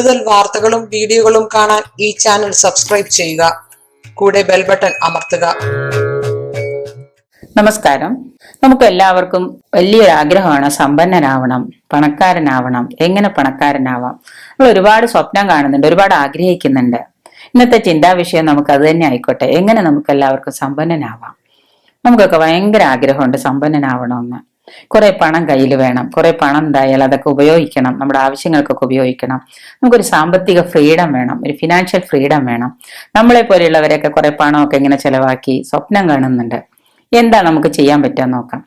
കൂടുതൽ വാർത്തകളും വീഡിയോകളും കാണാൻ ഈ ചാനൽ സബ്സ്ക്രൈബ് ചെയ്യുക. കൂടെ ബെൽ ബട്ടൺ അമർത്തുക. നമസ്കാരം. നമുക്ക് എല്ലാവർക്കും വലിയൊരു ആഗ്രഹമാണ് സമ്പന്നനാവണം പണക്കാരനാവണം എങ്ങനെ പണക്കാരനാവാം. നമ്മൾ ഒരുപാട് സ്വപ്നം കാണുന്നുണ്ട് ഒരുപാട് ആഗ്രഹിക്കുന്നുണ്ട്. ഇന്നത്തെ ചിന്താ വിഷയം നമുക്ക് അത് തന്നെ ആയിക്കോട്ടെ. എങ്ങനെ നമുക്ക് എല്ലാവർക്കും സമ്പന്നനാവാം? നമുക്കൊക്കെ ഭയങ്കര ആഗ്രഹമുണ്ട് സമ്പന്നനാവണമെന്ന്. കുറെ പണം കയ്യിൽ വേണം. കുറെ പണം എന്തായാലും അതൊക്കെ ഉപയോഗിക്കണം. നമ്മുടെ ആവശ്യങ്ങൾക്കൊക്കെ ഉപയോഗിക്കണം. നമുക്കൊരു സാമ്പത്തിക ഫ്രീഡം വേണം. ഒരു ഫിനാൻഷ്യൽ ഫ്രീഡം വേണം. നമ്മളെ പോലെയുള്ളവരൊക്കെ കുറെ പണമൊക്കെ ഇങ്ങനെ ചെലവാക്കി സ്വപ്നം കാണുന്നുണ്ട്. എന്താ നമുക്ക് ചെയ്യാൻ പറ്റുക നോക്കാം.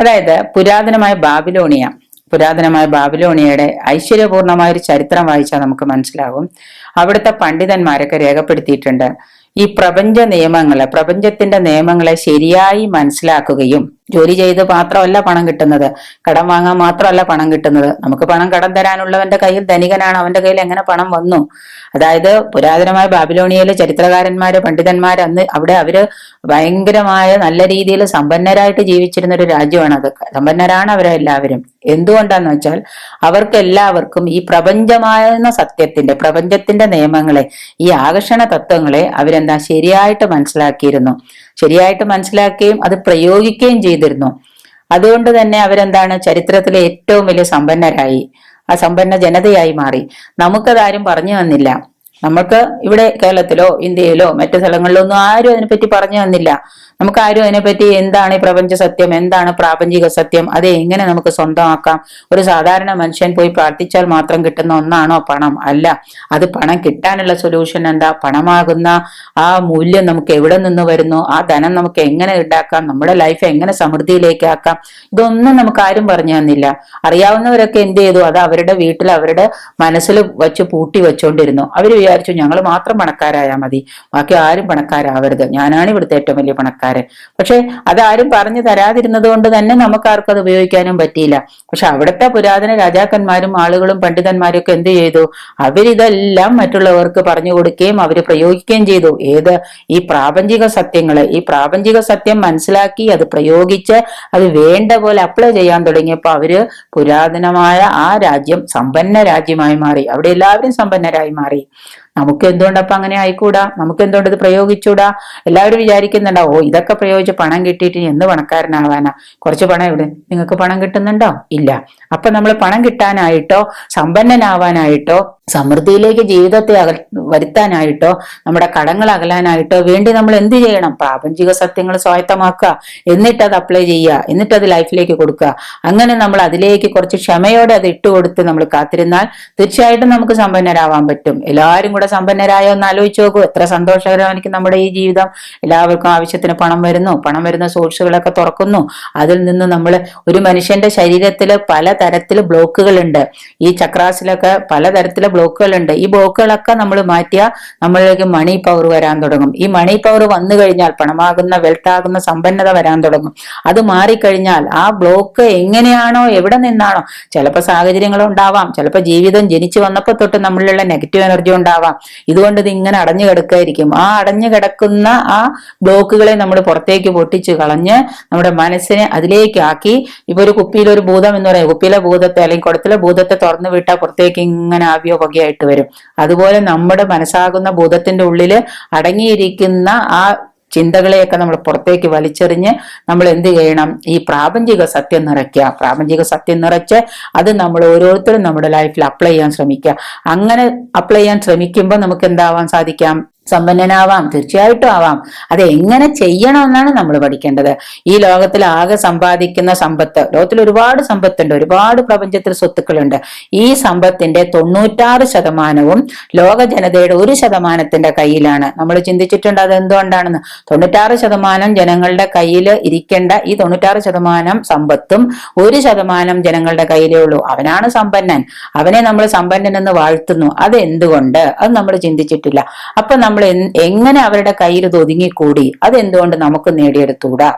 അതായത് പുരാതനമായ ബാബിലോണിയ. പുരാതനമായ ബാബിലോണിയയുടെ ഐശ്വര്യപൂർണമായ ഒരു ചരിത്രം വായിച്ചാൽ നമുക്ക് മനസ്സിലാകും. അവിടുത്തെ പണ്ഡിതന്മാരൊക്കെ രേഖപ്പെടുത്തിയിട്ടുണ്ട്. ഈ പ്രപഞ്ച നിയമങ്ങളെ പ്രപഞ്ചത്തിന്റെ നിയമങ്ങളെ ശരിയായി മനസ്സിലാക്കുകയും ജോലി ചെയ്ത് മാത്രമല്ല പണം കിട്ടുന്നത്. കടം വാങ്ങാൻ മാത്രമല്ല പണം കിട്ടുന്നത്. നമുക്ക് പണം കടം തരാനുള്ളവന്റെ കയ്യിൽ ധനികനാണ്. അവന്റെ കയ്യിൽ എങ്ങനെ പണം വന്നു? അതായത് പുരാതനമായ ബാബിലോണിയയിലെ ചരിത്രകാരന്മാര് പണ്ഡിതന്മാര് അന്ന് അവിടെ അവർ ഭയങ്കരമായ നല്ല രീതിയിൽ സമ്പന്നരായിട്ട് ജീവിച്ചിരുന്ന ഒരു രാജ്യമാണ് അത്. സമ്പന്നരാണ് അവരെല്ലാവരും എന്തുകൊണ്ടാന്ന് വെച്ചാൽ അവർക്ക് എല്ലാവർക്കും ഈ പ്രപഞ്ചമായ സത്യത്തിന്റെ പ്രപഞ്ചത്തിന്റെ നിയമങ്ങളെ ഈ ആകർഷണ തത്വങ്ങളെ അവരെന്താ ശരിയായിട്ട് മനസ്സിലാക്കിയിരുന്നു. ശരിയായിട്ട് മനസ്സിലാക്കുകയും അത് പ്രയോഗിക്കുകയും ചെയ്തിരുന്നു. അതുകൊണ്ട് തന്നെ അവരെന്താണ് ചരിത്രത്തിലെ ഏറ്റവും വലിയ സമ്പന്നരായി. ആ സമ്പന്ന ജനതയായി മാറി. നമുക്കതാരും പറഞ്ഞു തന്നില്ല. നമുക്ക് ഇവിടെ കേരളത്തിലോ ഇന്ത്യയിലോ മറ്റു സ്ഥലങ്ങളിലോ ഒന്നും ആരും അതിനെപ്പറ്റി പറഞ്ഞു തന്നില്ല. നമുക്ക് ആരും അതിനെപ്പറ്റി എന്താണ് ഈ പ്രപഞ്ച സത്യം എന്താണ് പ്രാപഞ്ചിക സത്യം അത് എങ്ങനെ നമുക്ക് സ്വന്തമാക്കാം? ഒരു സാധാരണ മനുഷ്യൻ പോയി പ്രാർത്ഥിച്ചാൽ മാത്രം കിട്ടുന്ന ഒന്നാണോ പണം? അല്ല. അത് പണം കിട്ടാനുള്ള സൊല്യൂഷൻ എന്താ? പണമാകുന്ന ആ മൂല്യം നമുക്ക് എവിടെ നിന്ന് വരുന്നു? ആ ധനം നമുക്ക് എങ്ങനെ ഉണ്ടാക്കാം നമ്മുടെ ലൈഫ് എങ്ങനെ സമൃദ്ധിയിലേക്ക് ആക്കാം? ഇതൊന്നും നമുക്ക് ആരും പറഞ്ഞു തന്നില്ല. അറിയാവുന്നവരൊക്കെ എന്ത് ചെയ്തു? അത് അവരുടെ വീട്ടിൽ അവരുടെ മനസ്സിൽ വെച്ച് പൂട്ടി വെച്ചുകൊണ്ടിരുന്നു അവർ വിചാരിച്ചു ഞങ്ങൾ മാത്രം പണക്കാരായാൽ മതി. ബാക്കി ആരും പണക്കാരാവരുത്. ഞാനാണ് ഇവിടുത്തെ ഏറ്റവും വലിയ പണക്കാരൻ. പക്ഷെ അതാരും പറഞ്ഞു തരാതിരുന്നത് കൊണ്ട് തന്നെ നമുക്ക് ആർക്കും അത് ഉപയോഗിക്കാനും പറ്റിയില്ല. പക്ഷെ അവിടുത്തെ പുരാതന രാജാക്കന്മാരും ആളുകളും പണ്ഡിതന്മാരും ഒക്കെ എന്ത് ചെയ്തു? അവരിതെല്ലാം മറ്റുള്ളവർക്ക് പറഞ്ഞു കൊടുക്കുകയും അവർ പ്രയോഗിക്കുകയും ചെയ്തു. ഏത്? ഈ പ്രാപഞ്ചിക സത്യങ്ങളെ. ഈ പ്രാപഞ്ചിക സത്യം മനസ്സിലാക്കി അത് പ്രയോഗിച്ച് അത് വേണ്ട പോലെ അപ്ലൈ ചെയ്യാൻ തുടങ്ങിയപ്പോൾ അവർ പുരാതനമായ ആ രാജ്യം സമ്പന്ന രാജ്യമായി മാറി. അവിടെ എല്ലാവരും സമ്പന്നരായി മാറി. നമുക്ക് എന്തുകൊണ്ട് അപ്പൊ അങ്ങനെ ആയിക്കൂടാ? നമുക്ക് എന്തുകൊണ്ട് ഇത് പ്രയോഗിച്ചൂടാ? എല്ലാവരും വിചാരിക്കുന്നുണ്ടോ ഓ ഇതൊക്കെ പ്രയോഗിച്ച് പണം കിട്ടിയിട്ട് എന്ത് പണക്കാരനാവാനാ? കുറച്ച് പണം എവിടെ? നിങ്ങൾക്ക് പണം കിട്ടുന്നുണ്ടോ? ഇല്ല. അപ്പൊ നമ്മൾ പണം കിട്ടാനായിട്ടോ സമ്പന്നനാവാനായിട്ടോ സമൃദ്ധിയിലേക്ക് ജീവിതത്തെ അക വരുത്താനായിട്ടോ നമ്മുടെ കടങ്ങൾ അകലാനായിട്ടോ വേണ്ടി നമ്മൾ എന്ത് ചെയ്യണം? പ്രാപഞ്ചിക സത്യങ്ങൾ സ്വായത്തമാക്കുക. എന്നിട്ട് അത് അപ്ലൈ ചെയ്യുക. എന്നിട്ട് അത് ലൈഫിലേക്ക് കൊടുക്കുക. അങ്ങനെ നമ്മൾ അതിലേക്ക് കുറച്ച് ക്ഷമയോടെ അത് ഇട്ടുകൊടുത്ത് നമ്മൾ കാത്തിരുന്നാൽ തീർച്ചയായിട്ടും നമുക്ക് സമ്പന്നരാവാൻ പറ്റും. എല്ലാവരും കൂടെ സമ്പന്നരായോ എന്ന് ആലോചിച്ച് നോക്കൂ. എത്ര സന്തോഷകരമായിരിക്കും നമ്മുടെ ഈ ജീവിതം. എല്ലാവർക്കും ആവശ്യത്തിന് പണം വരുന്നു. പണം വരുന്ന സോഴ്സുകളൊക്കെ തുറക്കുന്നു. അതിൽ നിന്ന് നമ്മൾ ഒരു മനുഷ്യന്റെ ശരീരത്തിൽ പല തരത്തിൽ ബ്ലോക്കുകൾ ഉണ്ട് ഈ ചക്രാസിലൊക്കെ പല തരത്തിലെ ബ്ലോക്കുകൾ ഉണ്ട് ഈ ബ്ലോക്കുകളൊക്കെ നമ്മൾ മാറ്റിയാൽ നമ്മളിലേക്ക് മണി പവർ വരാൻ തുടങ്ങും. ഈ മണി പവർ വന്നു കഴിഞ്ഞാൽ പണമാകുന്ന വെൽത്താകുന്ന സമ്പന്നത വരാൻ തുടങ്ങും. അത് മാറിക്കഴിഞ്ഞാൽ ആ ബ്ലോക്ക് എങ്ങനെയാണോ എവിടെ നിന്നാണോ ചിലപ്പോൾ സാഹചര്യങ്ങൾ ഉണ്ടാവാം. ചിലപ്പോൾ ജീവിതം ജനിച്ചു വന്നപ്പോൾ തൊട്ട് നമ്മളിലുള്ള നെഗറ്റീവ് എനർജി ഉണ്ടാവാം. ഇതുകൊണ്ട് ഇത് ഇങ്ങനെ അടഞ്ഞു കിടക്കായിരിക്കും. ആ അടഞ്ഞു കിടക്കുന്ന ആ ബ്ലോക്കുകളെ നമ്മൾ പുറത്തേക്ക് പൊട്ടിച്ച് കളഞ്ഞ് നമ്മുടെ മനസ്സിനെ അതിലേക്കാക്കി. ഇപ്പൊ ഒരു കുപ്പിയിലെ ഒരു ഭൂതം എന്ന് പറയുന്നത് കുപ്പിയിലെ ഭൂതത്തെ അല്ലെങ്കിൽ കുടത്തിലെ ഭൂതത്തെ തുറന്നു വിട്ടാൽ പുറത്തേക്ക് ഇങ്ങനെ ആവിയോ പുകയായിട്ട് വരും. അതുപോലെ നമ്മുടെ മനസ്സാകുന്ന ഭൂതത്തിന്റെ ഉള്ളിൽ അടങ്ങിയിരിക്കുന്ന ആ ചിന്തകളെയൊക്കെ നമ്മൾ പുറത്തേക്ക് വലിച്ചെറിഞ്ഞ് നമ്മൾ എന്ത് ചെയ്യണം? ഈ പ്രാപഞ്ചിക സത്യം നിറയ്ക്കുക. പ്രാപഞ്ചിക സത്യം നിറച്ച് അത് നമ്മൾ ഓരോരുത്തരും നമ്മുടെ ലൈഫിൽ അപ്ലൈ ചെയ്യാൻ ശ്രമിക്കുക. അങ്ങനെ അപ്ലൈ ചെയ്യാൻ ശ്രമിക്കുമ്പോൾ നമുക്ക് എന്താവാൻ സാധിക്കാം? സമ്പന്നനാവാം തീർച്ചയായിട്ടും ആവാം. അത് എങ്ങനെ ചെയ്യണമെന്നാണ് നമ്മൾ പഠിക്കേണ്ടത്. ഈ ലോകത്തിൽ ആകെ സമ്പാദിക്കുന്ന സമ്പത്ത് ലോകത്തിൽ ഒരുപാട് സമ്പത്തുണ്ട് ഒരുപാട് പ്രപഞ്ചത്തിൽ സ്വത്തുക്കളുണ്ട്. ഈ സമ്പത്തിന്റെ തൊണ്ണൂറ്റാറ് ശതമാനവും ലോക ജനതയുടെ ഒരു ശതമാനത്തിന്റെ കയ്യിലാണ്. നമ്മൾ ചിന്തിച്ചിട്ടുണ്ട് അത് എന്തുകൊണ്ടാണെന്ന് തൊണ്ണൂറ്റാറ് ശതമാനം ജനങ്ങളുടെ കയ്യിൽ ഇരിക്കേണ്ട ഈ തൊണ്ണൂറ്റാറ് ശതമാനം സമ്പത്തും ഒരു ശതമാനം ജനങ്ങളുടെ കയ്യിലേ ഉള്ളൂ. അവനാണ് സമ്പന്നൻ. അവനെ നമ്മൾ സമ്പന്നൻ എന്ന് വാഴ്ത്തുന്നു. അത് എന്തുകൊണ്ട് അത് നമ്മൾ ചിന്തിച്ചിട്ടില്ല. അപ്പൊ നമ്മൾ എങ്ങനെ അവരുടെ കയ്യിൽ ഇത് ഒതുങ്ങിക്കൂടി? അതെന്തുകൊണ്ട് നമുക്ക് നേടിയെടുത്തൂടാ?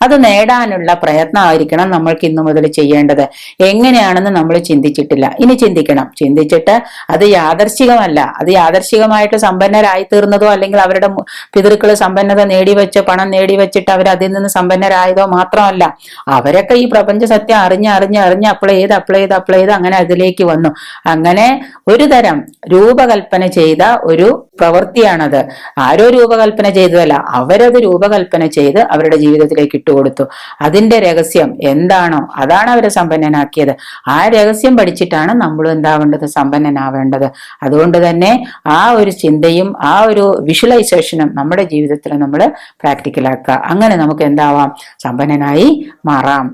അത് നേടാനുള്ള പ്രയത്നമായിരിക്കണം നമ്മൾക്ക് ഇന്നു മുതൽ ചെയ്യേണ്ടത്. എങ്ങനെയാണെന്ന് നമ്മൾ ചിന്തിച്ചിട്ടില്ല. ഇനി ചിന്തിക്കണം. ചിന്തിച്ചിട്ട് അത് യാദർശികമല്ല. അത് യാദർശികമായിട്ട് സമ്പന്നരായി തീർന്നതോ അല്ലെങ്കിൽ അവരുടെ പിതൃക്കൾ സമ്പന്നത നേടിവെച്ച് പണം നേടിവെച്ചിട്ട് അവർ അതിൽ നിന്ന് സമ്പന്നരായതോ മാത്രമല്ല. അവരൊക്കെ ഈ പ്രപഞ്ച സത്യം അറിഞ്ഞ് അറിഞ്ഞ് അറിഞ്ഞ് അപ്ലൈ ചെയ്ത് അപ്ലൈ ചെയ്ത് അപ്ലൈ ചെയ്ത് അങ്ങനെ അതിലേക്ക് വന്നു. അങ്ങനെ ഒരു തരം രൂപകൽപ്പന ചെയ്ത ഒരു പ്രവൃത്തിയാണത്. ആരോ രൂപകൽപ്പന ചെയ്തതല്ല. അവരത് രൂപകൽപ്പന ചെയ്ത് അവരുടെ ജീവിതത്തിലേക്ക് ഇട്ടുകൊടുത്തു അതിന്റെ രഹസ്യം എന്താണോ അതാണ് അവരെ സമ്പന്നനാക്കിയത്. ആ രഹസ്യം പഠിച്ചിട്ടാണ് നമ്മൾ എന്താവേണ്ടത്? സമ്പന്നനാവേണ്ടത്. അതുകൊണ്ട് തന്നെ ആ ഒരു ചിന്തയും ആ ഒരു വിഷ്വലൈസേഷനും നമ്മുടെ ജീവിതത്തിൽ നമ്മൾ പ്രാക്ടിക്കലാക്കുക അങ്ങനെ നമുക്ക് എന്താവാം? സമ്പന്നനായി മാറാം.